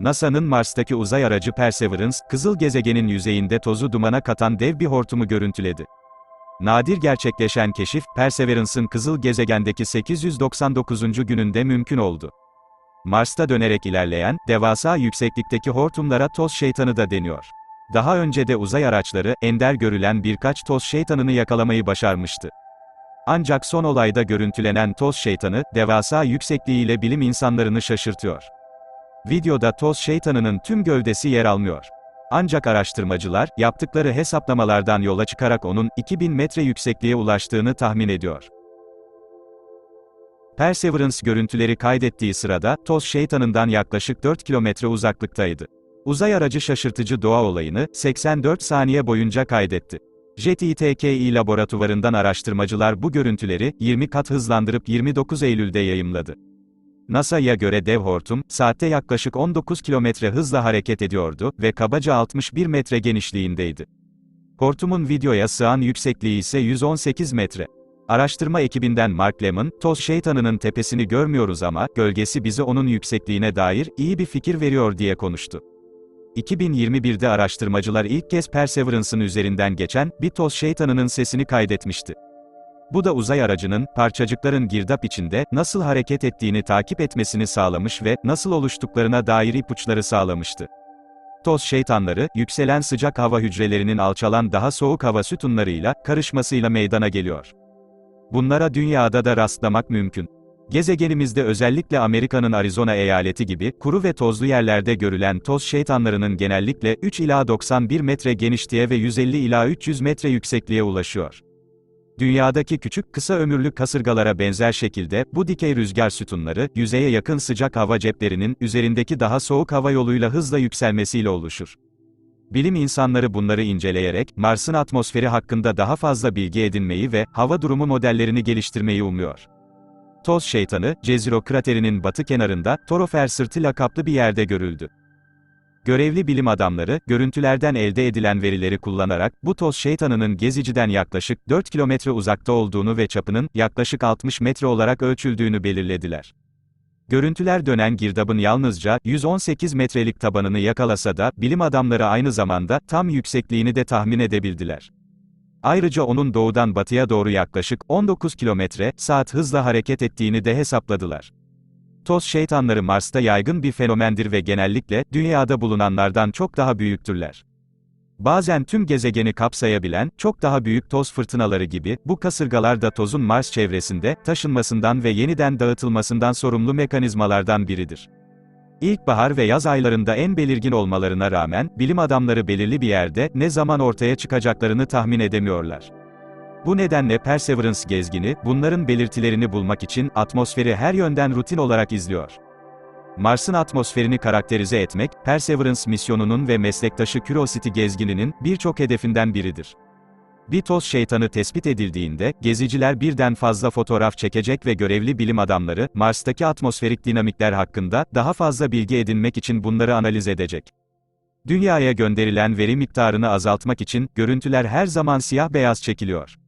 NASA'nın Mars'taki uzay aracı Perseverance, kızıl gezegenin yüzeyinde tozu dumana katan dev bir hortumu görüntüledi. Nadir gerçekleşen keşif, Perseverance'ın kızıl gezegendeki 899. gününde mümkün oldu. Mars'ta dönerek ilerleyen, devasa yükseklikteki hortumlara toz şeytanı da deniyor. Daha önce de uzay araçları, ender görülen birkaç toz şeytanını yakalamayı başarmıştı. Ancak son olayda görüntülenen toz şeytanı, devasa yüksekliğiyle bilim insanlarını şaşırtıyor. Videoda toz şeytanının tüm gövdesi yer almıyor. Ancak araştırmacılar, yaptıkları hesaplamalardan yola çıkarak onun, 2000 metre yüksekliğe ulaştığını tahmin ediyor. Perseverance görüntüleri kaydettiği sırada, toz şeytanından yaklaşık 4 kilometre uzaklıktaydı. Uzay aracı şaşırtıcı doğa olayını, 84 saniye boyunca kaydetti. JET-TKI laboratuvarından araştırmacılar bu görüntüleri, 20 kat hızlandırıp 29 Eylül'de yayımladı. NASA'ya göre dev hortum, saatte yaklaşık 19 kilometre hızla hareket ediyordu ve kabaca 61 metre genişliğindeydi. Hortumun videoya sığan yüksekliği ise 118 metre. Araştırma ekibinden Mark Lemon, toz şeytanının tepesini görmüyoruz ama, gölgesi bize onun yüksekliğine dair, iyi bir fikir veriyor diye konuştu. 2021'de araştırmacılar ilk kez Perseverance'ın üzerinden geçen, bir toz şeytanının sesini kaydetmişti. Bu da uzay aracının, parçacıkların girdap içinde, nasıl hareket ettiğini takip etmesini sağlamış ve, nasıl oluştuklarına dair ipuçları sağlamıştı. Toz şeytanları, yükselen sıcak hava hücrelerinin alçalan daha soğuk hava sütunlarıyla, karışmasıyla meydana geliyor. Bunlara dünyada da rastlamak mümkün. Gezegenimizde özellikle Amerika'nın Arizona eyaleti gibi, kuru ve tozlu yerlerde görülen toz şeytanlarının genellikle 3 ila 91 metre genişliğe ve 150 ila 300 metre yüksekliğe ulaşıyor. Dünyadaki küçük kısa ömürlü kasırgalara benzer şekilde, bu dikey rüzgar sütunları, yüzeye yakın sıcak hava ceplerinin, üzerindeki daha soğuk hava yoluyla hızla yükselmesiyle oluşur. Bilim insanları bunları inceleyerek, Mars'ın atmosferi hakkında daha fazla bilgi edinmeyi ve, hava durumu modellerini geliştirmeyi umuyor. Toz şeytanı, Ceziro kraterinin batı kenarında, Torofer sırtı lakaplı bir yerde görüldü. Görevli bilim adamları, görüntülerden elde edilen verileri kullanarak, bu toz şeytanının geziciden yaklaşık 4 kilometre uzakta olduğunu ve çapının, yaklaşık 60 metre olarak ölçüldüğünü belirlediler. Görüntüler dönen girdabın yalnızca, 118 metrelik tabanını yakalasa da, bilim adamları aynı zamanda, tam yüksekliğini de tahmin edebildiler. Ayrıca onun doğudan batıya doğru yaklaşık 19 kilometre saat hızla hareket ettiğini de hesapladılar. Toz şeytanları Mars'ta yaygın bir fenomendir ve genellikle, dünyada bulunanlardan çok daha büyüktürler. Bazen tüm gezegeni kapsayabilen, çok daha büyük toz fırtınaları gibi, bu kasırgalar da tozun Mars çevresinde, taşınmasından ve yeniden dağıtılmasından sorumlu mekanizmalardan biridir. İlkbahar ve yaz aylarında en belirgin olmalarına rağmen, bilim adamları belirli bir yerde, ne zaman ortaya çıkacaklarını tahmin edemiyorlar. Bu nedenle Perseverance gezgini, bunların belirtilerini bulmak için, atmosferi her yönden rutin olarak izliyor. Mars'ın atmosferini karakterize etmek, Perseverance misyonunun ve meslektaşı Curiosity gezgininin, birçok hedefinden biridir. Bir toz şeytanı tespit edildiğinde, geziciler birden fazla fotoğraf çekecek ve görevli bilim adamları, Mars'taki atmosferik dinamikler hakkında, daha fazla bilgi edinmek için bunları analiz edecek. Dünyaya gönderilen veri miktarını azaltmak için, görüntüler her zaman siyah beyaz çekiliyor.